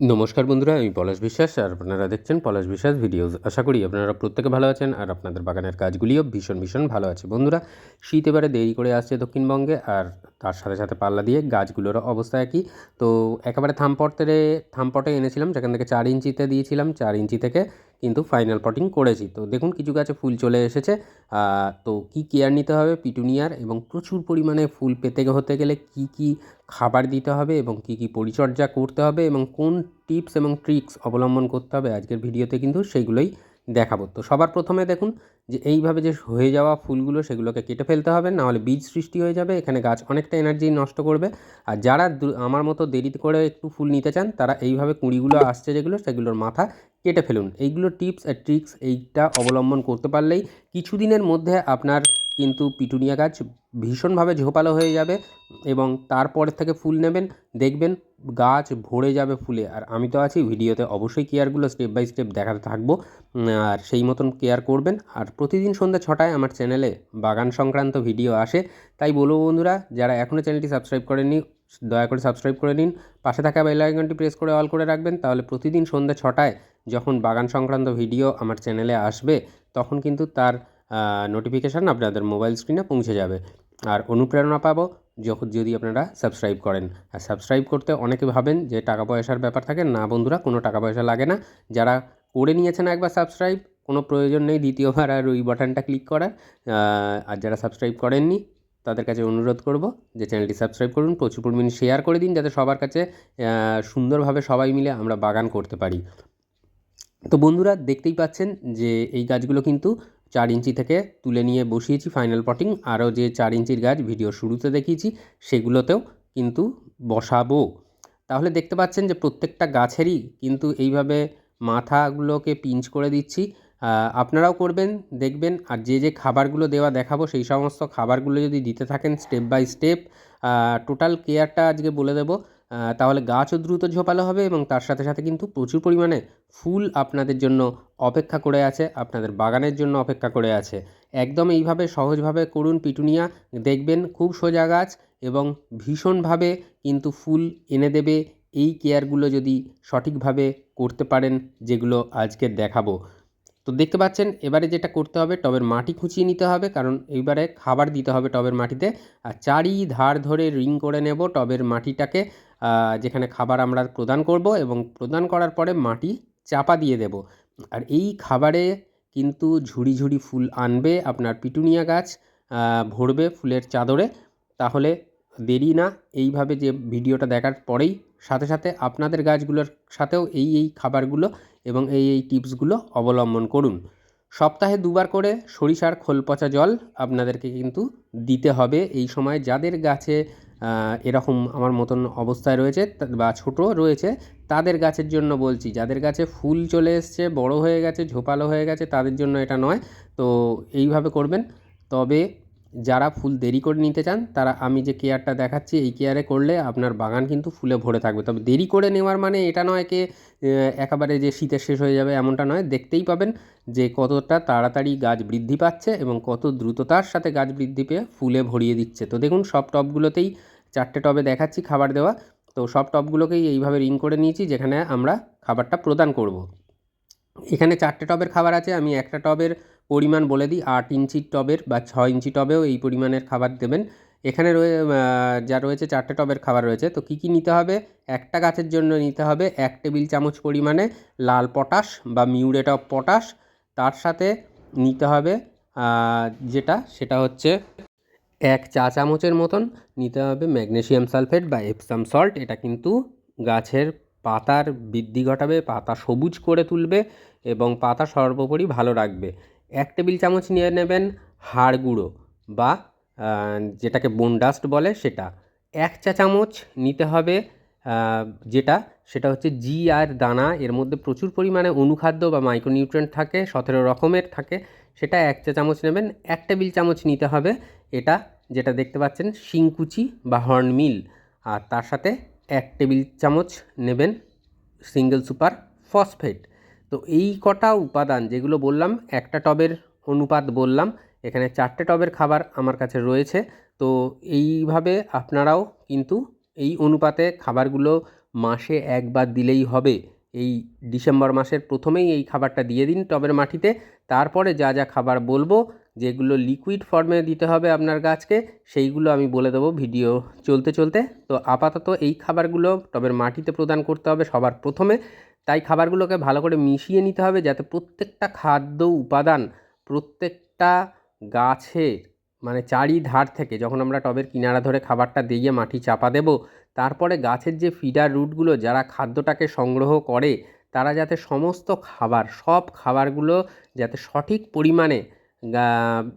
নমস্কার বন্ধুরা, আমি পলাশ বিশ্বাস আর আপনারা দেখছেন পলাশ বিশ্বাস ভিডিওস। আশা করি আপনারা প্রত্যেকে ভালো আছেন আর আপনাদের বাগানের কাজগুলিও ভীষণ ভীষণ ভালো আছে। বন্ধুরা, শীত এবারে দেরি করে আসছে দক্ষিণবঙ্গে আর তার সাথে সাথে পাল্লা দিয়ে গাছগুলোর অবস্থা একই। তো একেবারে থামপটের থামপটে এনেছিলাম, যেখান থেকে চার ইঞ্চিতে দিয়েছিলাম। চার ইঞ্চি থেকে কিন্তু ফাইনাল পটিং করেছি। তো দেখুন, কিছু গাছে ফুল চলে এসেছে। তো কি কেয়ার নিতে হবে পিটুনিয়ার এবং প্রচুর পরিমাণে ফুল পেতে হতে গেলে কি কি খাবার দিতে হবে এবং কি কি পরিচর্যা করতে হবে এবং কোন টিপস এবং ট্রিক্স অবলম্বন করতে হবে আজকের ভিডিওতে কিন্তু সেইগুলোই দেখাবো। তো সবার প্রথমে দেখুন যে এইভাবে যে হয়ে যাওয়া ফুলগুলো সেগুলোকে কেটে ফেলতে হবে নাহলে বীজ সৃষ্টি হয়ে যাবে, এখানে গাছ অনেকটা এনার্জি নষ্ট করবে। আর যারা আমার মতো দেরি করে একটু ফুল নিতে চান, তারা এইভাবে কুঁড়িগুলো আসছে যেগুলো, সেগুলোর মাথা কেটে ফেলুন। এইগুলো টিপস আর ট্রিক্স এইটা অবলম্বন করতে পারলেই কিছুদিনের মধ্যে আপনার কিন্তু পিটুনিয়া গাছ ভীষণভাবে ঝোপালো হয়ে যাবে এবং তারপরের থেকে ফুল নেবেন, দেখবেন গাছ ভরে যাবে ফুলে। আর আমি তো আছি ভিডিওতে অবশ্যই কেয়ারগুলো স্টেপ বাই স্টেপ দেখাতে থাকব। আর সেই মতন কেয়ার করবেন। আর প্রতিদিন সন্ধ্যা ছটায় আমার চ্যানেলে বাগান সংক্রান্ত ভিডিও আসে। তাই বলব বন্ধুরা, যারা এখনও চ্যানেলটি সাবস্ক্রাইব করেননি, দয়া করে সাবস্ক্রাইব করে নিন। পাশে থাকা বেল আইকনটি প্রেস করে অল করে রাখবেন। তাহলে প্রতিদিন সন্ধ্যা ছটায় যখন বাগান সংক্রান্ত ভিডিও আমার চ্যানেলে আসবে, তখন কিন্তু তার নোটিফিকেশান আপনাদের মোবাইল স্ক্রিনে পৌঁছে যাবে। আর অনুপ্রেরণা পাবো যখন যদি আপনারা সাবস্ক্রাইব করেন। আর সাবস্ক্রাইব করতে অনেকে ভাবেন যে টাকা পয়সার ব্যাপার থাকে। না বন্ধুরা, কোনো টাকা পয়সা লাগে না। যারা করে নিয়েছেন একবার সাবস্ক্রাইব কোনো প্রয়োজন নেই দ্বিতীয়বার আর ওই বাটনটা ক্লিক করার। আর যারা সাবস্ক্রাইব করেননি, তাদের কাছে অনুরোধ করব যে চ্যানেলটি সাবস্ক্রাইব করুন, প্রচুর পরিমাণে শেয়ার করে দিন যাতে সবার কাছে সুন্দরভাবে সবাই মিলে আমরা বাগান করতে পারি। তো বন্ধুরা, দেখতেই পাচ্ছেন যে এই গাছগুলো কিন্তু চার ইঞ্চি থেকে তুলে নিয়ে বসিয়েছি ফাইনাল পটিং আরও যে চার ইঞ্চির গাছ ভিডিও শুরুতে দেখিয়েছি, সেগুলোতেও কিন্তু বসাবো। তাহলে দেখতে পাচ্ছেন যে প্রত্যেকটা গাছেরই কিন্তু এইভাবে মাথাগুলোকে পিঞ্চ করে দিচ্ছি। আপনারাও করবেন, দেখবেন। আর যে যে খাবারগুলো দেওয়া দেখাবো, সেই সমস্ত খাবারগুলো যদি দিতে থাকেন স্টেপ বাই স্টেপ টোটাল কেয়ারটা আজকে বলে দেবো। তাহলে গাছও দ্রুত ঝোপালো হবে এবং তার সাথে সাথে কিন্তু প্রচুর পরিমাণে ফুল আপনাদের জন্য অপেক্ষা করে আছে, আপনাদের বাগানের জন্য অপেক্ষা করে আছে। একদম এইভাবে সহজভাবে করুন পিটুনিয়া, দেখবেন খুব সোজা গাছ এবং ভীষণভাবে কিন্তু ফুল এনে দেবে। এই কেয়ারগুলো যদি সঠিকভাবে করতে পারেন, যেগুলো আজকে দেখাবো। তো দেখতে পাচ্ছেন, এবারে যেটা করতে হবে, টবের মাটি খুঁচিয়ে নিতে হবে, কারণ এইবারে খাবার দিতে হবে টবের মাটিতে। আর চারি ধার ধরে রিং করে নেব টবের মাটিটাকে। যেখানে খাবার আমরা প্রদান করব এবং প্রদান করার পরে মাটি চাপা দিয়ে দেব। আর এই খাবারে কিন্তু ঝুড়ি ঝুড়ি ফুল আনবে আপনার পিটুনিয়া গাছ ভরবে ফুলের চাদরে। তাহলে দেরি না, এইভাবে যে ভিডিওটা দেখার পরেই সাথে সাথে আপনাদের গাছগুলোর সাথেও এই এই খাবারগুলো এবং এই এই টিপসগুলো অবলম্বন করুন। সপ্তাহে দুবার করে সরিষার খোল পচা জল আপনাদেরকে কিন্তু দিতে হবে। এই সময় যাদের গাছে এরকম আমার মতন অবস্থায় রয়েছে বা ছোট রয়েছে, তাদের গাছের জন্য বলছি, যাদের গাছে ফুল চলে এসছে, বড় হয়ে গেছে, ঝোপালো হয়ে গেছে, তাদের জন্য এটা নয়। তো এইভাবে করবেন। তবে যারা ফুল দেরি করে নিতে চান, তারা আমি যে কেয়ারটা দেখাচ্ছি, এই কেয়ারে করলে আপনার বাগান কিন্তু ফুলে ভরে থাকবে। তবে দেরি করে নেওয়ার মানে এটা নয় কে একেবারে যে শীতের শেষ হয়ে যাবে এমনটা নয়। দেখতেই পাবেন যে কতটা তাড়াতাড়ি গাছ বৃদ্ধি পাচ্ছে এবং কত দ্রুততার সাথে গাছ বৃদ্ধি পেয়ে ফুলে ভরিয়ে দিচ্ছে। তো দেখুন, সব টবগুলোতেই চারটে টবে দেখাচ্ছি খাবার দেওয়া। তো সব টবগুলোকেই এইভাবে রিং করে নিয়েছি, যেখানে আমরা খাবারটা প্রদান করব। এখানে চারটে টবের খাবার আছে, আমি একটা টবের পরিমাণ বলে দিই, আট ইঞ্চি টবের বা ছ ইঞ্চি টবেও এই পরিমাণের খাবার দেবেন। এখানে রয়ে যা রয়েছে চারটে টবের খাবার রয়েছে। তো কী কী নিতে হবে? একটা গাছের জন্য নিতে হবে এক টেবিল চামচ পরিমাণে লাল পটাশ বা মিউরেট অফ পটাশ। তার সাথে নিতে হবে যেটা, সেটা হচ্ছে এক চা চামচের মতন। নিতে হবে ম্যাগনেশিয়াম সালফেট বা এপসাম সল্ট। এটা কিন্তু গাছের পাতার বৃদ্ধি ঘটাবে, পাতা সবুজ করে তুলবে এবং পাতা সর্বোপরি ভালো রাখবে। এক টেবিল চামচ নিয়ে নেবেন হাড় গুঁড়ো বা যেটাকে বোন ডাস্ট বলে সেটা। এক চা চামচ নিতে হবে যেটা, সেটা হচ্ছে জি আর দানা। এর মধ্যে প্রচুর পরিমাণে অনুখাদ্য বা মাইক্রোনিউট্রেন্ট থাকে, সতেরো রকমের থাকে। সেটা এক চা চামচ নেবেন, এক টেবিল চামচ নিতে হবে এটা, যেটা দেখতে পাচ্ছেন, শিংকুচি বা হর্নমিল আর তার সাথে এক টেবিল চামচ নেবেন সিঙ্গেল সুপার ফসফেট তো এই কটা উপাদান যেগুলো বললাম, একটা টবের অনুপাত বললাম, এখানে চারটে টবের খাবার আমার কাছে রয়েছে। তো এইভাবে আপনারাও কিন্তু এই অনুপাতে খাবারগুলো মাসে একবার দিলেই হবে। এই ডিসেম্বর মাসের প্রথমেই এই খাবারটা দিয়ে দিন টবের মাটিতে। তারপরে যা যা খাবার বলব, যেগুলো লিকুইড ফর্মে দিতে হবে আপনার গাছকে, সেইগুলো আমি বলে দেবো ভিডিও চলতে চলতে। তো আপাতত এই খাবারগুলো টবের মাটিতে প্রদান করতে হবে সবার প্রথমে। তাই খাবারগুলোকে ভালো করে মিশিয়ে নিতে হবে যাতে প্রত্যেকটা খাদ্য উপাদান প্রত্যেকটা গাছের মানে চারিধার থেকে যখন আমরা টবের কিনারা ধরে খাবারটা দিয়ে মাটি চাপা দেব, তারপরে গাছের যে ফিডার রুটগুলো যারা খাদ্যটাকে সংগ্রহ করে, তারা যাতে সমস্ত খাবার, সব খাবারগুলো যাতে সঠিক পরিমাণে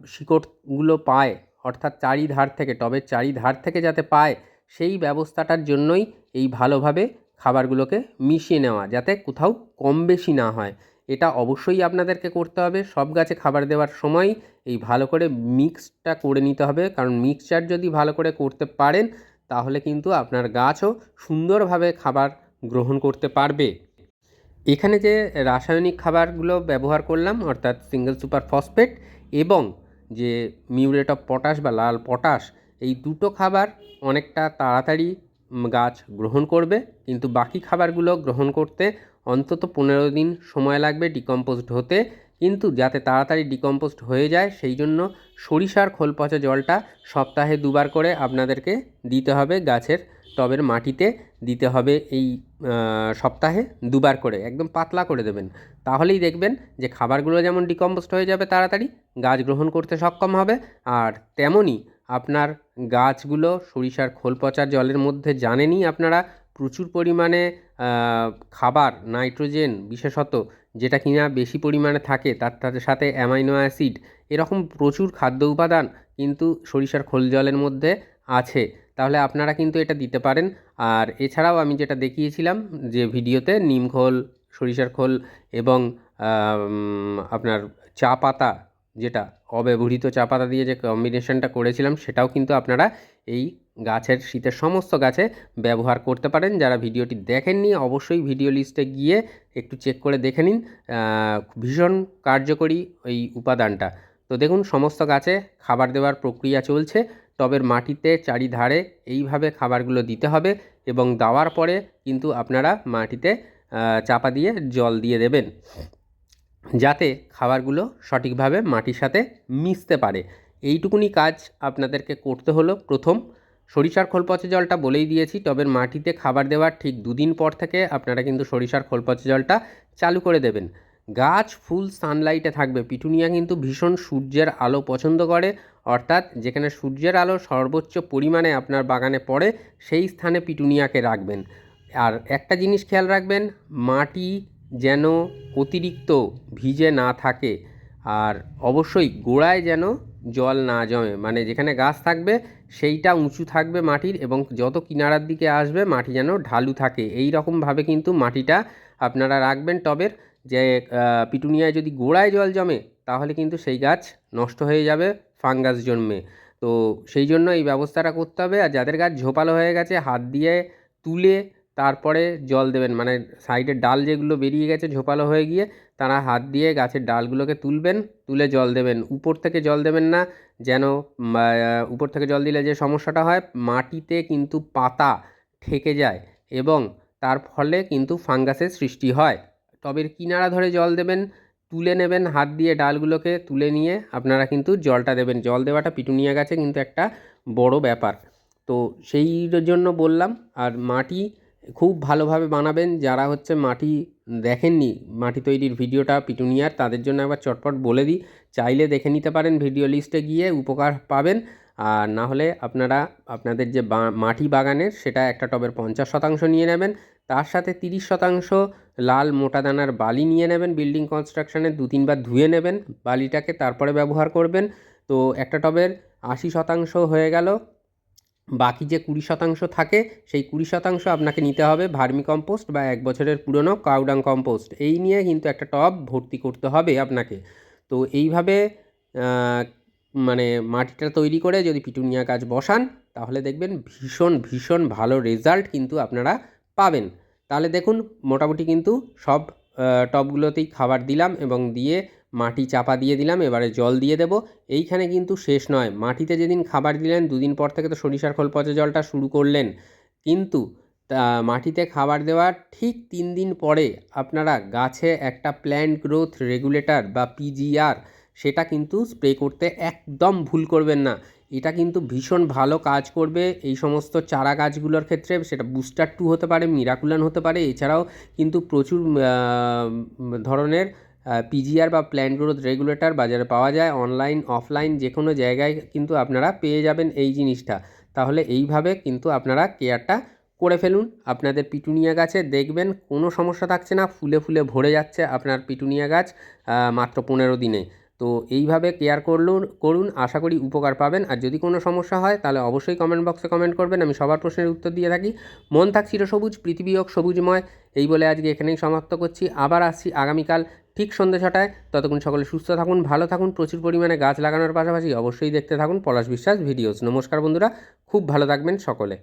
শিকড়গুলো পায়, অর্থাৎ চারিধার থেকে, টবের চারিধার থেকে যাতে পায়, সেই ব্যবস্থাটার জন্যই এই ভালোভাবে খাবারগুলোকে মিশিয়ে নেওয়া যাতে কোথাও কম বেশি না হয়। এটা অবশ্যই আপনাদেরকে করতে হবে। সব গাছে খাবার দেওয়ার সময় এই ভালো করে মিক্সটা করে নিতে হবে। কারণ মিক্সচার যদি ভালো করে করতে পারেন, তাহলে কিন্তু আপনার গাছও সুন্দরভাবে খাবার গ্রহণ করতে পারবে। এখানে যে রাসায়নিক খাবারগুলো ব্যবহার করলাম, অর্থাৎ সিঙ্গেল সুপার ফসফেট এবং যে মিউরেট অফ পটাশ বা লাল পটাশ, এই দুটো খাবার অনেকটা তাড়াতাড়ি গাছ গ্রহণ করবে, কিন্তু বাকি খাবারগুলো গ্রহণ করতে অন্তত পনেরো দিন সময় লাগবে ডিকম্পোজড হতে। কিন্তু যাতে তাড়াতাড়ি ডিকম্পোজড হয়ে যায়, সেই জন্য সরিষার খোল পচা জলটা সপ্তাহে দুবার করে আপনাদেরকে দিতে হবে গাছের টবের মাটিতে। দিতে হবে এই সপ্তাহে দুবার করে, একদম পাতলা করে দেবেন। তাহলেই দেখবেন যে খাবারগুলো যেমন ডিকম্পোস্ট হয়ে যাবে তাড়াতাড়ি, গাছ গ্রহণ করতে সক্ষম হবে। আর তেমনই আপনার গাছগুলো সরিষার খোল পচার জলের মধ্যে জানেনই আপনারা প্রচুর পরিমাণে খাবার, নাইট্রোজেন বিশেষত, যেটা কিনা বেশি পরিমাণে থাকে, তার তার সাথে অ্যামাইনো অ্যাসিড, এরকম প্রচুর খাদ্য উপাদান কিন্তু সরিষার খোল জলের মধ্যে আছে। তাহলে আপনারা কিন্তু এটা দিতে পারেন। আর এছাড়াও আমি যেটা দেখিয়েছিলাম যে ভিডিওতে নিম খোল, সরিষার খোল এবং আপনার চা পাতা যেটা অব্যবহৃত চা পাতা দিয়ে যে কম্বিনেশনটা করেছিলাম, সেটাও কিন্তু আপনারা এই গাছের শীতের সমস্ত গাছে ব্যবহার করতে পারেন। যারা ভিডিওটি দেখেননি, অবশ্যই ভিডিও লিস্টে গিয়ে একটু চেক করে দেখে নিন। ভীষণ কার্যকরী এই উপাদানটা। তো দেখুন, সমস্ত গাছে খাবার দেওয়ার প্রক্রিয়া চলছে। টবের মাটিতে চারিধারে এইভাবে খাবারগুলো দিতে হবে এবং দেওয়ার পরে কিন্তু আপনারা মাটিতে চাপা দিয়ে জল দিয়ে দেবেন। যাতে খাবারগুলো সঠিকভাবে মাটির সাথে মিশতে পারে। এইটুকুনি কাজ আপনাদেরকে করতে হলো। প্রথম, সরিষার খোল পচা জলটা বলেই দিয়েছি, টবের মাটিতে খাবার দেওয়ার ঠিক দুদিন পর থেকে আপনারা কিন্তু সরিষার খোল পচা জলটা চালু করে দেবেন। গাছ ফুল সানলাইটে থাকবে। পিটুনিয়া কিন্তু ভীষণ সূর্যের আলো পছন্দ করে। অর্থাৎ যেখানে সূর্যের আলো সর্বোচ্চ পরিমাণে আপনার বাগানে পড়ে, সেই স্থানে পিটুনিয়াকে রাখবেন। আর একটা জিনিস খেয়াল রাখবেন, মাটি যেন অতিরিক্ত ভিজে না থাকে আর অবশ্যই গোড়ায় যেন জল না জমে। মানে যেখানে গাছ থাকবে, সেইটা উঁচু থাকবে মাটির এবং যত কিনারার দিকে আসবে, মাটি যেন ঢালু থাকে। এই রকমভাবে কিন্তু মাটিটা আপনারা রাখবেন টবের যে পিটুনিয়ায় যদি গোড়ায় জল জমে, তাহলে কিন্তু সেই গাছ নষ্ট হয়ে যাবে ফাঙ্গাস জন্মে। তো সেই জন্য এই ব্যবস্থাটা করতে হবে। আর যাদের গাছ ঝোপালো হয়ে গেছে, হাত দিয়ে তুলে তারপরে জল দেবেন। মানে সাইডের ডাল যেগুলো বেরিয়ে গেছে ঝোপালো হয়ে গিয়ে, তারা হাত দিয়ে গাছের ডালগুলোকে তুলবেন, তুলে জল দেবেন। উপর থেকে জল দেবেন না, যেন উপর থেকে জল দিলে যে সমস্যাটা হয়, মাটিতে কিন্তু পাতা ঠেকে যায় এবং তার ফলে কিন্তু ফাঙ্গাসের সৃষ্টি হয়। টবের কিনারা ধরে জল দেবেন, তুলে নেবেন হাত দিয়ে ডালগুলোকে, তুলে নিয়ে আপনারা কিন্তু জলটা দেবেন। জল দেওয়াটা পিটুনিয়া গাছে কিন্তু একটা বড় ব্যাপার। তো সেই জন্য বললাম, আর মাটি খুব ভালোভাবে বানাবেন। যারা হচ্ছে মাটি দেখেননি, মাটি তৈরির ভিডিওটা পিটুনিয়ার, তাদের জন্য একবার চটপট বলে দিই। চাইলে দেখে নিতে পারেন ভিডিও লিস্টে গিয়ে উপকার পাবেন। আর না হলে আপনারা, আপনাদের যে মাটি বাগানের, সেটা একটা টবের পঞ্চাশ শতাংশ নিয়ে নেবেন। তার সাথে তিরিশ শতাংশ লাল মোটা দানার বালি নিয়ে নেবেন। বিল্ডিং কনস্ট্রাকশনে দু তিনবার ধুয়ে নেবেন। বালিটাকে তারপরে ব্যবহার করবেন। তো একটা টবের আশি শতাংশ হয়ে গেল। বাকি যে কুড়ি শতাংশ থাকে, সেই কুড়ি শতাংশ আপনাকে নিতে হবে ভার্মি কম্পোস্ট বা এক বছরের পুরনো কাউডাং কম্পোস্ট। এই নিয়ে কিন্তু একটা টব ভর্তি করতে হবে আপনাকে। তো এইভাবে মানে মাটিটা তৈরি করে যদি পিটুনিয়া গাছ বসান, তাহলে দেখবেন ভীষণ ভীষণ ভালো রেজাল্ট কিন্তু আপনারা পাবেন। তাহলে দেখুন, মোটামুটি কিন্তু সব টবগুলোতেই খাবার দিলাম এবং দিয়ে মাটি চাপা দিয়ে দিলাম, এবারে জল দিয়ে দেবো। এইখানে কিন্তু শেষ নয়। মাটিতে যেদিন খাবার দিলেন, দুদিন পর থেকে তো সরিষার খোল পচা জলটা শুরু করলেন। কিন্তু মাটিতে খাবার দেওয়ার ঠিক তিন দিন পরে আপনারা গাছে একটা প্ল্যান্ট গ্রোথ রেগুলেটর বা পিজিআর সেটা কিন্তু স্প্রে করতে একদম ভুল করবেন না। এটা কিন্তু ভীষণ ভালো কাজ করবে। এই সমস্ত চারা গাছগুলোর ক্ষেত্রে সেটা বুস্টার টু হতে পারে মিরাকুলান হতে পারে। এছাড়াও কিন্তু প্রচুর ধরনের পিজিআর বা প্ল্যান্ট গ্রোথ রেগুলেটর বাজারে পাওয়া যায়। অনলাইন অফলাইন যে কোনো জায়গায় কিন্তু আপনারা পেয়ে যাবেন এই জিনিসটা। তাহলে এইভাবে কিন্তু আপনারা কেয়ারটা করে ফেলুন। আপনাদের পিটুনিয়া গাছে দেখবেন কোনো সমস্যা থাকছে না, ফুলে ফুলে ভরে যাচ্ছে আপনার পিটুনিয়া গাছ মাত্র পনেরো দিনে। তো এইভাবে কেয়ার করলুন, করুন, আশা করি উপকার পাবেন। আর যদি কোনো সমস্যা হয়, তাহলে অবশ্যই কমেন্ট বক্সে কমেন্ট করবেন। আমি সবার প্রশ্নের উত্তর দিয়ে থাকি। মন থাক চিরসবুজ, পৃথিবী হোক সবুজময়। এই বলে আজকে এখানেই সমাপ্ত করছি। আবার আসছি আগামীকাল ঠিক সন্ধ্যে ছটায়। ততক্ষণ সকলে সুস্থ থাকুন, ভালো থাকুন, প্রচুর পরিমাণে গাছ লাগানোর পাশাপাশি অবশ্যই দেখতে থাকুন পলাশ বিশ্বাস ভিডিওস। নমস্কার বন্ধুরা, খুব ভালো থাকবেন সকলে।